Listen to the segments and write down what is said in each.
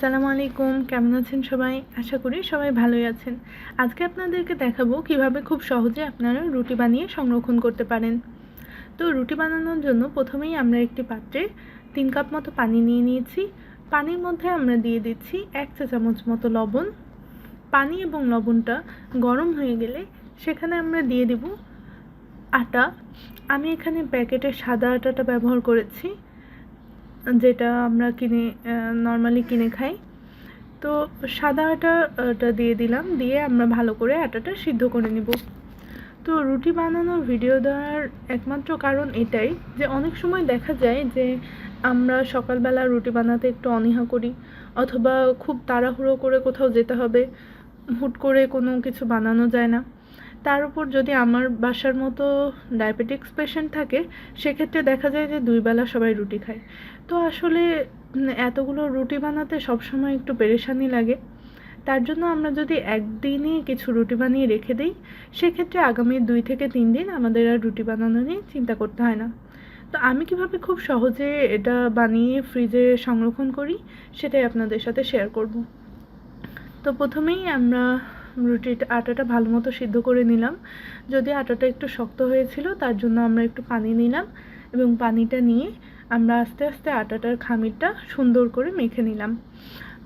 আসসালামু আলাইকুম, কেমন আছেন সবাই? আশা করি সবাই ভালোই আছেন। আজকে আপনাদেরকে দেখাবো কীভাবে খুব সহজে আপনারা রুটি বানিয়ে সংরক্ষণ করতে পারেন। তো রুটি বানানোর জন্য প্রথমেই আমরা একটি পাত্রে তিন কাপ মতো পানি নিয়ে নিয়েছি। পানির মধ্যে আমরা দিয়ে দিচ্ছি এক চা চামচ মতো লবণ। পানি এবং লবণটা গরম হয়ে গেলে সেখানে আমরা দিয়ে দেব আটা। আমি এখানে প্যাকেটের সাদা আটাটা ব্যবহার করেছি। যেটা আমরা কিনে নর্মালি কিনে খাই। তো সাদা আটাটা দিয়ে দিলাম, দিয়ে আমরা ভালো করে আটাটা সিদ্ধ করে নিব। তো রুটি বানানোর ভিডিও দেওয়ার একমাত্র কারণ এটাই যে অনেক সময় দেখা যায় যে আমরা সকালবেলা রুটি বানাতে একটু অনীহা করি, অথবা খুব তাড়াহুড়ো করে কোথাও যেতে হবে, হুট করে কোনো কিছু বানানো যায় না। তার উপর যদি আমার বাসার মতো ডায়াবেটিক্স পেশেন্ট থাকে, সেক্ষেত্রে দেখা যায় যে দুই বেলা সবাই রুটি খায়। তো আসলে এতগুলো রুটি বানাতে সবসময় একটু পেরেশানি লাগে। তার জন্য আমরা যদি একদিনই কিছু রুটি বানিয়ে রেখে দিই, সেক্ষেত্রে আগামী দুই থেকে তিন দিন আমাদের আর রুটি বানানো নিয়ে চিন্তা করতে হয় না। তো আমি কীভাবে খুব সহজে এটা বানিয়ে ফ্রিজে সংরক্ষণ করি, সেটাই আপনাদের সাথে শেয়ার করব। তো প্রথমেই আমরা রুটিটা আটাটা ভালো মতো সিদ্ধ করে নিলাম। যদি আটাটা একটু শক্ত হয়েছিল, তার জন্য আমরা একটু পানি নিলাম এবং পানিটা নিয়ে আমরা আস্তে আস্তে আটাটার খামিরটা সুন্দর করে মেখে নিলাম।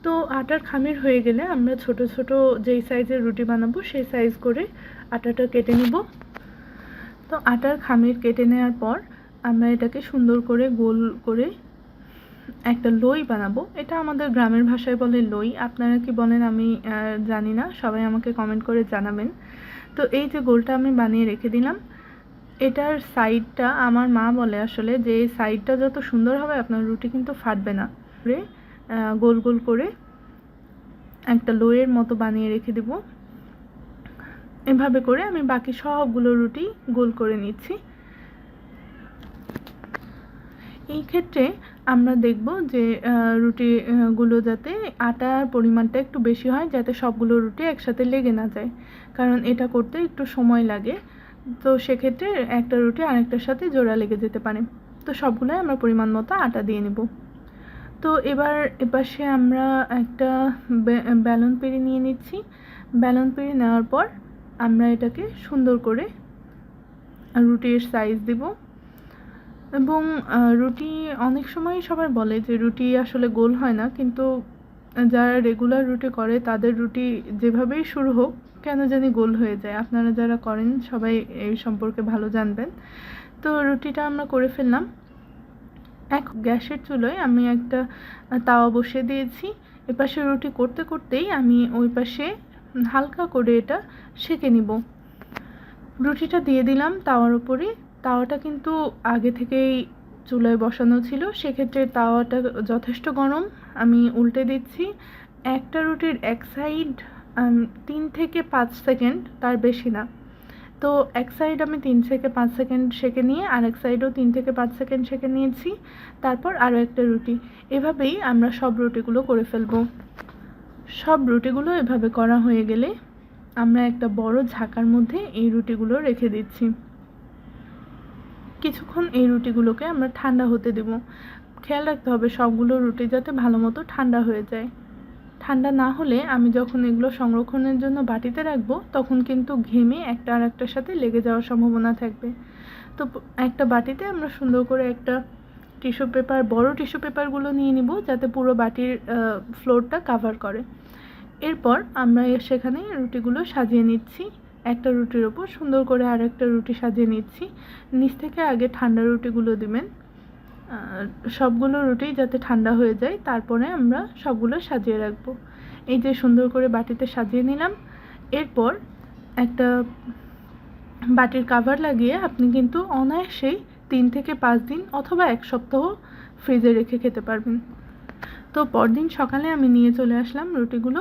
তো আটার খামির হয়ে গেলে আমরা ছোট ছোট যেই সাইজের রুটি বানাবো, সেই সাইজ করে আটাটা কেটে নিব। তো আটার খামির কেটে নেওয়ার পর আমরা এটাকে সুন্দর করে গোল করে একটা লই বানাবো। এটা আমাদের গ্রামের ভাষায় বলে লই। আপনারা কি বলেন আমি জানি না। সবাই আমাকে কমেন্ট করে জানাবেন। তো এই যে গোলটা আমি বানিয়ে রেখে দিলাম, এটার সাইডটা আমার মা বলে আসলে যে এই সাইডটা যত সুন্দর হবে, আপনার রুটি কিন্তু ফাটবে না। গোল গোল করে একটা লোয়ের মতো বানিয়ে রেখে দেব। এভাবে করে আমি বাকি সবগুলো রুটি গোল করে নিচ্ছি। এই ক্ষেত্রে আমরা দেখব যে রুটিগুলো যাতে আটার পরিমাণটা একটু বেশি হয়, যাতে সবগুলো রুটি একসাথে লেগে না যায়। কারণ এটা করতে একটু সময় লাগে। তো সেক্ষেত্রে একটা রুটি আরেকটার সাথে জোড়া লেগে যেতে পারে। তো সবগুলোই আমরা পরিমাণ মতো আটা দিয়ে নেব। তো এবার এপাশে আমরা একটা ব্যালন পেড়ে নিয়ে নিচ্ছি। ব্যালন পেড়ে নেওয়ার পর আমরা এটাকে সুন্দর করে রুটির সাইজ দেব। এবং রুটি অনেক সময় সবাই বলে যে রুটি আসলে গোল হয় না, কিন্তু যারা রেগুলার রুটি করে তাদের রুটি যেভাবেই শুরু হোক কেন জানি গোল হয়ে যায়। আপনারা যারা করেন সবাই এই সম্পর্কে ভালো জানবেন। তো রুটিটা আমরা করে ফেললাম। এক গ্যাসের চুলোয় আমি একটা তাওয়া বসিয়ে দিয়েছি। এপাশে রুটি করতে করতেই আমি ওই পাশে হালকা করে এটা সেঁকে নিব। রুটিটা দিয়ে দিলাম তাওয়ার উপরে। তাওয়াটা কিন্তু আগে থেকেই চুলায় বসানো ছিল, সেক্ষেত্রে তাওয়াটা যথেষ্ট গরম। আমি উল্টে দিচ্ছি। একটা রুটির এক সাইড তিন থেকে পাঁচ সেকেন্ড, তার বেশি না। তো এক সাইড আমি তিন থেকে পাঁচ সেকেন্ড সেঁকে নিয়ে, আর এক সাইডও তিন থেকে পাঁচ সেকেন্ড সেঁকে নিয়েছি। তারপর আরও একটা রুটি। এভাবেই আমরা সব রুটিগুলো করে ফেলব। সব রুটিগুলো এভাবে করা হয়ে গেলে আমরা একটা বড় ঝাঁকার মধ্যে এই রুটিগুলো রেখে দিচ্ছি। কিছুক্ষণ এই রুটিগুলোকে আমরা ঠান্ডা হতে দেব। খেয়াল রাখতে হবে সবগুলো রুটি যাতে ভালো মতো ঠান্ডা হয়ে যায়। ঠান্ডা না হলে আমি যখন এগুলো সংরক্ষণের জন্য বাটিতে রাখব, তখন কিন্তু ঘেমে একটা আর একটার সাথে লেগে যাওয়ার সম্ভাবনা থাকবে। তো একটা বাটিতে আমরা সুন্দর করে একটা টিস্যু পেপার, বড় টিস্যু পেপারগুলো নিয়ে নিব যাতে পুরো বাটির ফ্লোরটা কাভার করে। এরপর আমরা সেখানে রুটিগুলো সাজিয়ে নিচ্ছি। একটা রুটির ওপর সুন্দর করে আর একটা রুটি সাজিয়ে নিচ্ছি। নিচ থেকে আগে ঠান্ডা রুটিগুলো দিবেন। সবগুলো রুটি যাতে ঠান্ডা হয়ে যায়, তারপরে আমরা সবগুলো সাজিয়ে রাখব। এই যে সুন্দর করে বাটিতে সাজিয়ে নিলাম। এরপর একটা বাটির কাভার লাগিয়ে আপনি কিন্তু অনায়াসেই তিন থেকে পাঁচ দিন অথবা এক সপ্তাহ ফ্রিজে রেখে খেতে পারবেন। তো পরদিন সকালে আমি নিয়ে চলে আসলাম রুটিগুলো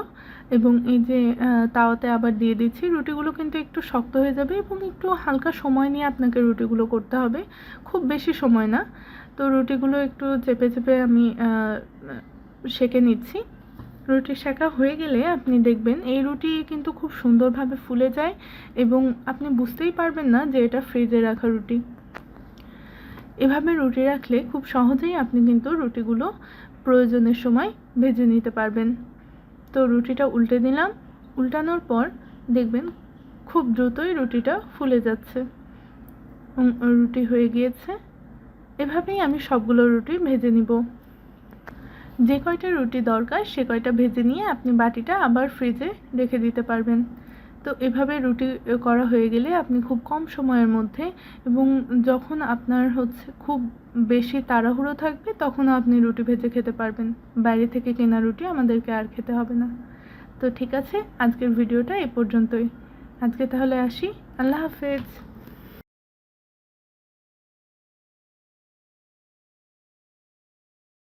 এবং এই যে তাওয়াতে আবার দিয়ে দিচ্ছি। রুটিগুলো কিন্তু একটু শক্ত হয়ে যাবে এবং একটু হালকা সময় নিয়ে আপনাকে রুটিগুলো করতে হবে। খুব বেশি সময় না। তো রুটিগুলো একটু চেপে চেপে আমি সেঁকে নিচ্ছি। রুটি শেখা হয়ে গেলে আপনি দেখবেন এই রুটি কিন্তু খুব সুন্দরভাবে ফুলে যায় এবং আপনি বুঝতেই পারবেন না যে এটা ফ্রিজে রাখা রুটি। এভাবে রুটি রাখলে খুব সহজেই আপনি কিন্তু রুটিগুলো প্রয়োজনের সময় ভেজে নিতে পারবেন। তো রুটিটা উল্টে দিলাম উল্টানোর পর দেখবেন খুব দ্রুতই রুটিটা ফুলে যাচ্ছে। রুটি হয়ে গিয়েছে। এভাবেই আমি সবগুলো রুটি ভেজে নিব। যে কয়টা রুটি দরকার সে কয়টা ভেজে নিয়ে আপনি বাটিটা আবার ফ্রিজে রেখে দিতে পারবেন। তো এভাবে রুটি করা হয়ে গেলে আপনি খুব কম সময়ের মধ্যে এবং যখন আপনার হচ্ছে খুব বেশি তাড়াহুড়ো থাকবে, তখনও আপনি রুটি ভেজে খেতে পারবেন। বাইরে থেকে কেনা রুটি আমাদেরকে আর খেতে হবে না। তো ঠিক আছে, আজকের ভিডিওটা এ পর্যন্তই। আজকে তাহলে আসি। আল্লাহ হাফেজ।